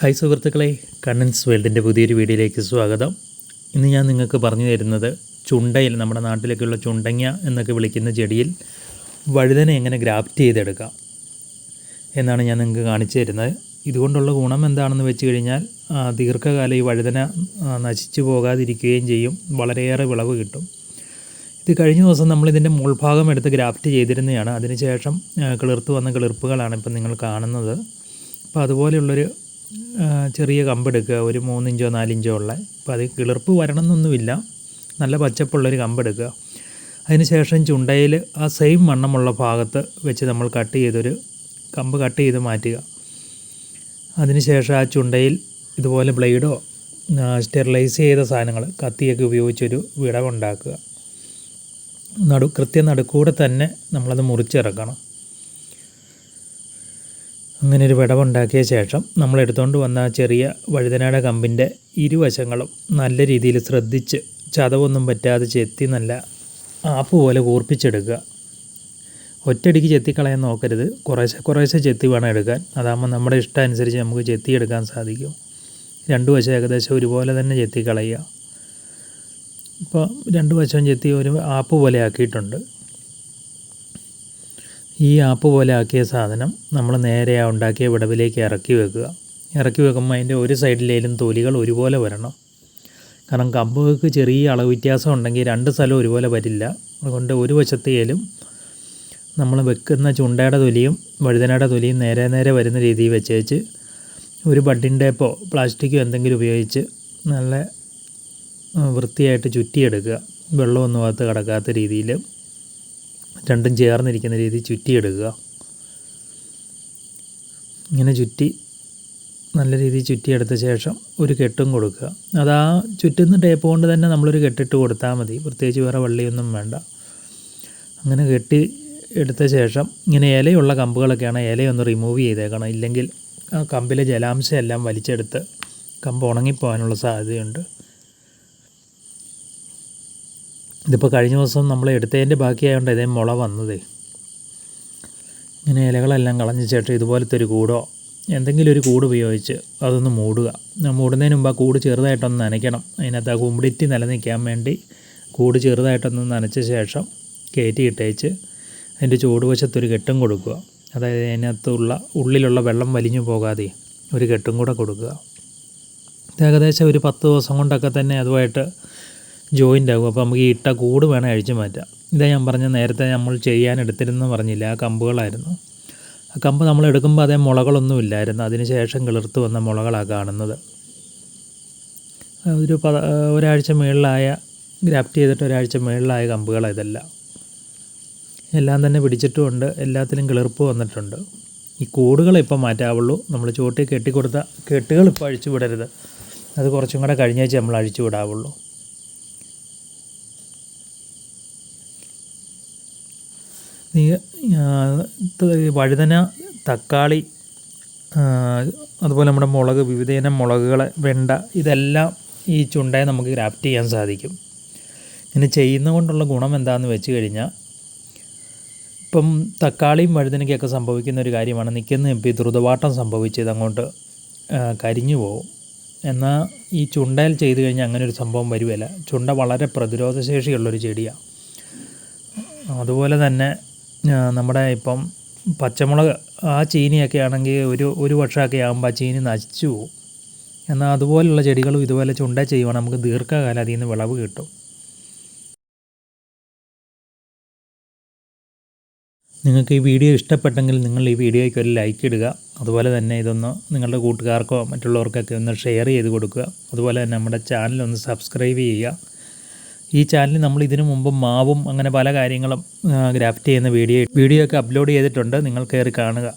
Hi സുഹൃത്തുക്കളെ കണ്ണൻസ് വേൾഡിന്റെ പുതിയൊരു വീഡിയോയിലേക്ക് സ്വാഗതം. ഇന്ന് ഞാൻ നിങ്ങൾക്ക് പറഞ്ഞു തരുന്നത് ചുണ്ടയിൽ നമ്മുടെ നാട്ടിലേക്കുള്ള ചുണ്ടങ്ങ എന്നൊക്കെ വിളിക്കുന്ന ചെടിയിൽ വഴുതനെ എങ്ങനെ ഗ്രാഫ്റ്റ് ചെയ്തെടുക്കാം എന്നാണ് ഞാൻ നിങ്ങൾക്ക് കാണിച്ചു തരുന്നത്. ഇതുകൊണ്ടുള്ള ഗുണം എന്താണെന്ന് വെച്ച് കഴിഞ്ഞാൽ ദീർഘകാലം ഈ വഴുതന നശിച്ചു പോകാതിരിക്കുകയും ചെയ്യും. വളരെയേറെ വിളവ് കിട്ടും. ഇത് കഴിഞ്ഞ ദിവസം നമ്മൾ ഇതിന്റെ മുൾഭാഗം എടുത്ത് ഗ്രാഫ്റ്റ് ചെയ്തിരുന്നതാണ്. അതിനുശേഷം കിളിർത്ത് വന്ന കിളിർപ്പുകളാണ് ഇപ്പം നിങ്ങൾ കാണുന്നത്. അപ്പോൾ അതുപോലെയുള്ളൊരു ചെറിയ കമ്പെടുക്കുക. ഒരു മൂന്നിഞ്ചോ നാലിഞ്ചോ ഉള്ള. അപ്പോൾ അത് കിളിർപ്പ് വരണമെന്നൊന്നുമില്ല. നല്ല പച്ചപ്പുള്ളൊരു കമ്പെടുക്കുക. അതിനുശേഷം ചുണ്ടയിൽ ആ സെയിം വണ്ണമുള്ള ഭാഗത്ത് വെച്ച് നമ്മൾ കട്ട് ചെയ്തൊരു കമ്പ് കട്ട് ചെയ്ത് മാറ്റുക. അതിനുശേഷം ആ ചുണ്ടയിൽ ഇതുപോലെ ബ്ലേഡോ സ്റ്റെറിലൈസ് ചെയ്ത സാധനങ്ങൾ കത്തിയൊക്കെ ഉപയോഗിച്ചൊരു വിടവുണ്ടാക്കുക. നടു കൃത്യ നടുക്കൂടെ തന്നെ നമ്മളത് മുറിച്ചിറക്കണം. അങ്ങനെ ഒരു വിടവുണ്ടാക്കിയ ശേഷം നമ്മൾ എടുത്തുകൊണ്ട് വന്ന ചെറിയ വഴുതനയുടെ കമ്പിന്റെ ഇരുവശങ്ങളും നല്ല രീതിയിൽ ശ്രദ്ധിച്ച് ചതവൊന്നും പറ്റാതെ ചെത്തി നല്ല ആപ്പ് പോലെ കൂർപ്പിച്ചെടുക്കുക. ഒറ്റയടിക്ക് ചെത്തിക്കളയാൻ നോക്കരുത്. കുറേശ്ശെ കുറേശ്ശെ ചെത്തി വേണം എടുക്കാൻ. അതാകുമ്പോൾ നമ്മുടെ ഇഷ്ടം അനുസരിച്ച് നമുക്ക് ചെത്തിയെടുക്കാൻ സാധിക്കും. രണ്ടു വശം ഏകദേശം ഒരുപോലെ തന്നെ ചെത്തിക്കളയുക. ഇപ്പോൾ രണ്ട് വശവും ചെത്തി ഒരു ആപ്പ് പോലെ ആക്കിയിട്ടുണ്ട്. ഈ ആപ്പ് പോലെ ആക്കിയ സാധനം നമ്മൾ നേരെ ആ ഉണ്ടാക്കിയ വിടവിലേക്ക് ഇറക്കി വെക്കുക. ഇറക്കി വെക്കുമ്പോൾ അതിന്റെ ഒരു സൈഡിലേലും തൊലികൾ ഒരുപോലെ വരണം. കാരണം കമ്പുകൾക്ക് ചെറിയ അളവ് വ്യത്യാസം ഉണ്ടെങ്കിൽ രണ്ട് സ്ഥലം ഒരുപോലെ വരില്ല. അതുകൊണ്ട് ഒരു വശത്തേലും നമ്മൾ വെക്കുന്ന ചുണ്ടയുടെ തൊലിയും വഴുതനയുടെ തൊലിയും നേരെ നേരെ വരുന്ന രീതിയിൽ വെച്ചേച്ച് ഒരു ബഡിന്റെ ടേപ്പോ പ്ലാസ്റ്റിക്കോ എന്തെങ്കിലും ഉപയോഗിച്ച് നല്ല വൃത്തിയായിട്ട് ചുറ്റിയെടുക്കുക. വെള്ളമൊന്നും അകത്ത് കിടക്കാത്ത രീതിയിൽ. രണ്ടും ചേർന്നിരിക്കുന്ന രീതിയിൽ ചുറ്റിയെടുക്കുക. ഇങ്ങനെ ചുറ്റി നല്ല രീതിയിൽ ചുറ്റിയെടുത്ത ശേഷം ഒരു കെട്ടും കൊടുക്കുക. അത് ആ ചുറ്റുന്ന ടേപ്പ് കൊണ്ട് തന്നെ നമ്മളൊരു കെട്ടിട്ട് കൊടുത്താൽ മതി. പ്രത്യേകിച്ച് വേറെ വള്ളിയൊന്നും വേണ്ട. അങ്ങനെ കെട്ടി എടുത്ത ശേഷം ഇങ്ങനെ ഇലയുള്ള കമ്പുകളൊക്കെയാണ് ഇലയൊന്ന് റിമൂവ് ചെയ്തേക്കണം. ഇല്ലെങ്കിൽ ആ കമ്പിലെ ജലാംശം എല്ലാം വലിച്ചെടുത്ത് കമ്പ് ഉണങ്ങിപ്പോകാനുള്ള സാധ്യതയുണ്ട്. ഇതിപ്പോൾ കഴിഞ്ഞ ദിവസം നമ്മൾ എടുത്തതിന്റെ ബാക്കിയായതുകൊണ്ട് ഇതേ മുള വന്നതേ. ഇങ്ങനെ ഇലകളെല്ലാം കളഞ്ഞ ശേഷം ഇതുപോലത്തെ ഒരു കൂടോ എന്തെങ്കിലും ഒരു കൂട് ഉപയോഗിച്ച് അതൊന്ന് മൂടുക. മൂടുന്നതിന് മുമ്പ് ആ കൂട് ചെറുതായിട്ടൊന്ന് നനയ്ക്കണം. അതിനകത്ത് ആ കുമ്പിടിറ്റി നിലനിൽക്കാൻ വേണ്ടി കൂട് ചെറുതായിട്ടൊന്ന് നനച്ച ശേഷം കയറ്റി ഇട്ടേച്ച് അതിന്റെ ചുവടുവശത്തൊരു കെട്ടും കൊടുക്കുക. അതായത് അതിനകത്തുള്ള ഉള്ളിലുള്ള വെള്ളം വലിഞ്ഞു പോകാതെ ഒരു കെട്ടും കൂടെ കൊടുക്കുക. ഏകദേശം ഒരു പത്ത് ദിവസം കൊണ്ടൊക്കെ തന്നെ അതുമായിട്ട് ജോയിന്റ് ആകും അപ്പോൾ നമുക്ക് ഈ ഇട്ട കൂട് വേണം അഴിച്ചു മാറ്റാം. ഇതാ ഞാൻ പറഞ്ഞ നേരത്തെ നമ്മൾ ചെയ്യാൻ എടുത്തിരുന്നു പറഞ്ഞില്ല ആ കമ്പുകളായിരുന്നു. ആ കമ്പ് നമ്മൾ എടുക്കുമ്പോൾ അതേ മുളകളൊന്നും ഇല്ലായിരുന്നു. അതിന് ശേഷം കിളിർത്ത് വന്ന മുളകളാണ് കാണുന്നത്. ഒരു പത ഒരാഴ്ച മുകളിലായ ഗ്രാഫ്റ്റ് ചെയ്തിട്ട് ഒരാഴ്ച മുകളിലായ കമ്പുകളാണ് ഇതെല്ലാം. എല്ലാം തന്നെ പിടിച്ചിട്ടുമുണ്ട്. എല്ലാത്തിലും കിളിർപ്പ് വന്നിട്ടുണ്ട്. ഈ കൂടുകൾ ഇപ്പോൾ മാറ്റാവുള്ളൂ. നമ്മൾ ചുവട്ടിൽ കെട്ടിക്കൊടുത്ത കെട്ടുകൾ ഇപ്പോൾ അഴിച്ചു വിടരുത് അത് കുറച്ചും കൂടെ കഴിഞ്ഞേച്ച് നമ്മൾ അഴിച്ചു വിടാവുള്ളൂ ആ, വഴുതന തക്കാളി അതുപോലെ നമ്മുടെ മുളക് വിവിധയിനം മുളകുകൾ വെണ്ട ഇതെല്ലാം ഈ ചുണ്ടയെ നമുക്ക് ഗ്രാഫ്റ്റ് ചെയ്യാൻ സാധിക്കും. ഇങ്ങനെ ചെയ്യുന്നതുകൊണ്ടുള്ള ഗുണം എന്താണെന്ന് വെച്ച് കഴിഞ്ഞാൽ ഇപ്പം തക്കാളിയും വഴുതനയ്ക്കൊക്കെ സംഭവിക്കുന്ന ഒരു കാര്യമാണ്. നിൽക്കുന്ന ഇപ്പോൾ ഈ ദ്രുതവാട്ടം സംഭവിച്ചത് അങ്ങോട്ട് കരിഞ്ഞു പോകും എന്നാൽ ഈ ചുണ്ടയിൽ ചെയ്ത് കഴിഞ്ഞാൽ അങ്ങനെ ഒരു സംഭവം വരുവല്ല ചുണ്ട വളരെ പ്രതിരോധശേഷിയുള്ളൊരു ചെടിയാണ് അതുപോലെ തന്നെ നമ്മുടെ ഇപ്പം പച്ചമുളക് ആ ചീനിയൊക്കെ ആണെങ്കിൽ ഒരു ഒരു വർഷമൊക്കെ ആകുമ്പോൾ ആ ചീനി നശിച്ചു പോകും എന്നാൽ അതുപോലുള്ള ചെടികളും ഇതുപോലെ ചുണ്ട ചെയ്യുവാണെങ്കിൽ നമുക്ക് ദീർഘകാലം അതിൽ നിന്ന് വിളവ് കിട്ടും. നിങ്ങൾക്ക് ഈ വീഡിയോ ഇഷ്ടപ്പെട്ടെങ്കിൽ നിങ്ങൾ ഈ വീഡിയോയ്ക്ക് ഒരു ലൈക്ക് ഇടുക. അതുപോലെ തന്നെ ഇതൊന്ന് നിങ്ങളുടെ കൂട്ടുകാർക്കോ മറ്റുള്ളവർക്കൊക്കെ ഒന്ന് ഷെയർ ചെയ്ത് കൊടുക്കുക. അതുപോലെ തന്നെ നമ്മുടെ ചാനൽ ഒന്ന് സബ്സ്ക്രൈബ് ചെയ്യുക. ഈ ചാനലിൽ നമ്മൾ ഇതിനു മുമ്പ് മാവും അങ്ങനെ പല കാര്യങ്ങളും ഗ്രാഫ്റ്റ് ചെയ്യുന്ന വീഡിയോ വീഡിയോ ഒക്കെ അപ്ലോഡ് ചെയ്തിട്ടുണ്ട്. നിങ്ങൾ കയറി കാണുക.